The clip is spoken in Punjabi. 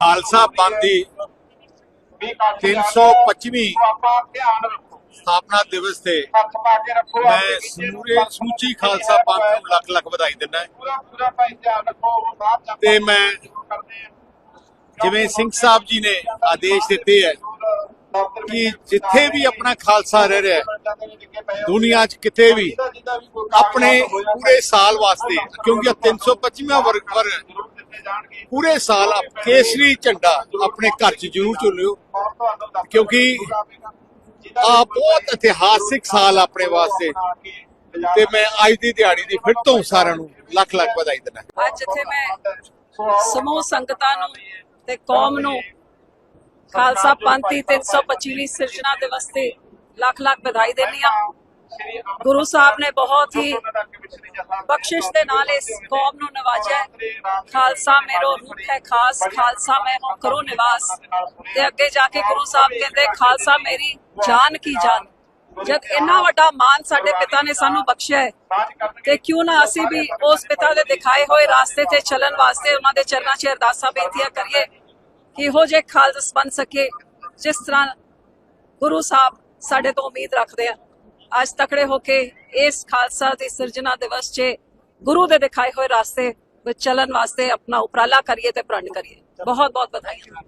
ਖਾਲਸਾ ਪੰਥ ਦੀ 325ਵੀਂ ਸਥਾਪਨਾ ਦਿਵਸ ਤੇ ਮੈਂ ਸਮੂਰੇ ਸਮੁੱਚੀ ਖਾਲਸਾ ਪੰਥ ਨੂੰ ਲੱਖ ਲੱਖ ਵਧਾਈ ਦਿੰਦਾ ਤੇ ਮੈਂ ਜਿਵੇਂ ਸਿੰਘ ਸਾਹਿਬ ਜੀ ਨੇ ਆਦੇਸ਼ ਦਿੱਤੇ ਹੈ ਕਿ ਜਿੱਥੇ ਵੀ ਆਪਣਾ ਖਾਲਸਾ ਰਹਿ ਰਿਹਾ ਹੈ, ਦੁਨੀਆ 'ਚ ਕਿਤੇ ਵੀ ਆਪਣੇ ਪੂਰੇ ਸਾਲ ਵਾਸਤੇ ਕਿਉਂਕਿ ਇਹ 325ਵਾਂ ਵਰਗ ਪਰ ਪੂਰੇ ਸਾਲ ਆਪ- ਕੇਸਰੀ ਝੰਡਾ ਆਪਣੇ ਘਰ 'ਚ ਜ਼ਰੂਰ ਝੁਲਿਓ ਕਿਉਂਕਿ ਆ ਬਹੁਤ ਇਤਿਹਾਸਿਕ ਸਾਲ ਆਪਣੇ ਵਾਸਤੇ। ਤੇ ਮੈਂ ਅੱਜ ਦੀ ਦਿਹਾੜੀ ਦੀ ਫਿਰ ਤੋਂ ਸਾਰਿਆਂ ਨੂੰ ਲੱਖ ਲੱਖ ਵਧਾਈ ਦਿੰਦਾ। ਅੱਜ ਇੱਥੇ ਮੈਂ ਸਮੂਹ ਸੰਗਤਾਂ ਨੂੰ ਤੇ ਕੌਮ ਨੂੰ ਖਾਲਸਾ ਪੰਥ ਦੀ 325ਵੀਂ ਸਿਰਜਣਾ ਦਿਵਸ ਤੇ ਲੱਖ ਲੱਖ ਵਧਾਈ ਦਿੰਦੀ ਆ ਗੁਰੂ ਸਾਹਿਬ ਨੇ ਬਹੁਤ ਹੀ ਬਖਸ਼ਿਸ਼ ਦੇ ਨਾਲ ਇਸ ਕੌਮ ਨੂੰ ਨਵਾਜਿਆ। ਹੈ। ਖਾਲਸਾ ਮੇਰੋ ਰੂਪ ਹੈ ਖਾਸ ਖਾਲਸਾ ਮੈਂ ਹੂੰ ਕਰੋ ਨਿਵਾਸ। ਤੇ ਅੱਗੇ ਜਾ ਕੇ ਗੁਰੂ ਸਾਹਿਬ ਕਹਿੰਦੇ ਖਾਲਸਾ ਮੇਰੀ ਜਾਨ ਕੀ ਜਾਨ? ਜਦ ਇੰਨਾ ਵੱਡਾ ਮਾਨ ਸਾਡੇ ਪਿਤਾ ਨੇ ਸਾਨੂੰ ਬਖਸ਼ਿਆ ਹੈ ਤੇ ਕਿਉਂ ਨਾ ਅਸੀਂ ਵੀ ਉਸ ਪਿਤਾ ਦੇ ਦਿਖਾਏ ਹੋਏ ਰਾਸਤੇ ਤੇ ਚੱਲਣ ਵਾਸਤੇ ਉਹਨਾਂ ਦੇ ਚਰਨਾਂ 'ਚ ਅਰਦਾਸਾਂ ਬੇਨਤੀਆਂ ਕਰੀਏ ਕਿ ਇਹੋ ਜੇ ਖਾਲਸ ਬਣ ਸਕੇ ਜਿਸ ਤਰ੍ਹਾਂ ਗੁਰੂ ਸਾਹਿਬ ਸਾਡੇ ਤੋਂ ਉਮੀਦ ਰੱਖਦੇ ਆ। ਅੱਜ ਤਕੜੇ ਹੋ ਕੇ ਇਸ ਖਾਲਸਾ ਦੀ ਸਿਰਜਣਾ ਦਿਵਸ 'ਚ ਗੁਰੂ ਦੇ ਦਿਖਾਏ ਹੋਏ ਰਾਸਤੇ ਵਿੱਚ ਚੱਲਣ ਵਾਸਤੇ ਆਪਣਾ ਉਪਰਾਲਾ ਕਰੀਏ ਤੇ ਪ੍ਰਣ ਕਰੀਏ। ਬਹੁਤ ਬਹੁਤ ਵਧਾਈਆਂ।